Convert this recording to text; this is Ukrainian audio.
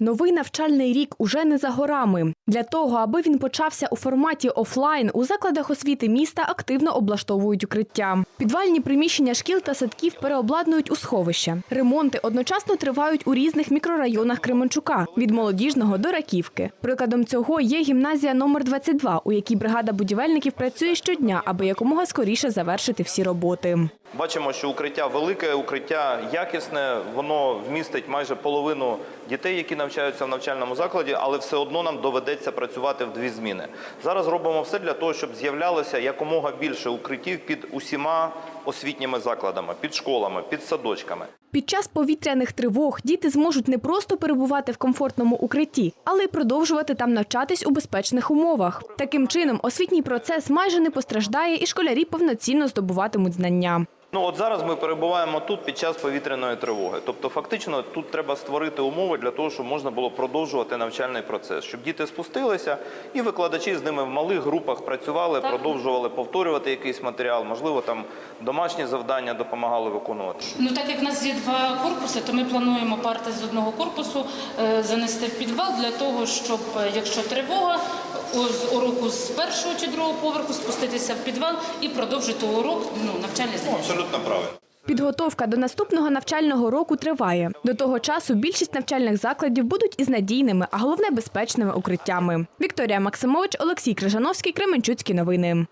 Новий навчальний рік уже не за горами. Для того, аби він почався у форматі офлайн, у закладах освіти міста активно облаштовують укриття. Підвальні приміщення шкіл та садків переобладнують у сховища. Ремонти одночасно тривають у різних мікрорайонах Кременчука від молодіжного до раківки. Прикладом цього є гімназія номер 22, у якій бригада будівельників працює щодня, аби якомога скоріше завершити всі роботи. Бачимо, що укриття велике, укриття якісне, воно вмістить майже половину дітей, які навчаються в навчальному закладі, але все одно нам доведеться працювати в дві зміни. Зараз робимо все для того, щоб з'являлося якомога більше укриттів під усіма освітніми закладами, під школами, під садочками. Під час повітряних тривог діти зможуть не просто перебувати в комфортному укритті, але й продовжувати там навчатись у безпечних умовах. Таким чином, освітній процес майже не постраждає, і школярі повноцінно здобуватимуть знання. Ну от зараз ми перебуваємо тут під час повітряної тривоги. Тобто, фактично, тут треба створити умови для того, щоб можна було продовжувати навчальний процес, щоб діти спустилися і викладачі з ними в малих групах працювали, продовжували повторювати якийсь матеріал, можливо, там домашні завдання допомагали виконувати. Ну так як в нас є два корпуси, то ми плануємо парти з одного корпусу е, занести в підвал для того, щоб е, якщо тривога з уроку з першого чи другого поверху спуститися в підвал і продовжити урок ну, навчальний заняття. Абсолютно правильно. Підготовка до наступного навчального року триває. До того часу більшість навчальних закладів будуть із надійними, а головне безпечними укриттями. Вікторія Максимович, Олексій Крижановський, Кременчуцькі новини.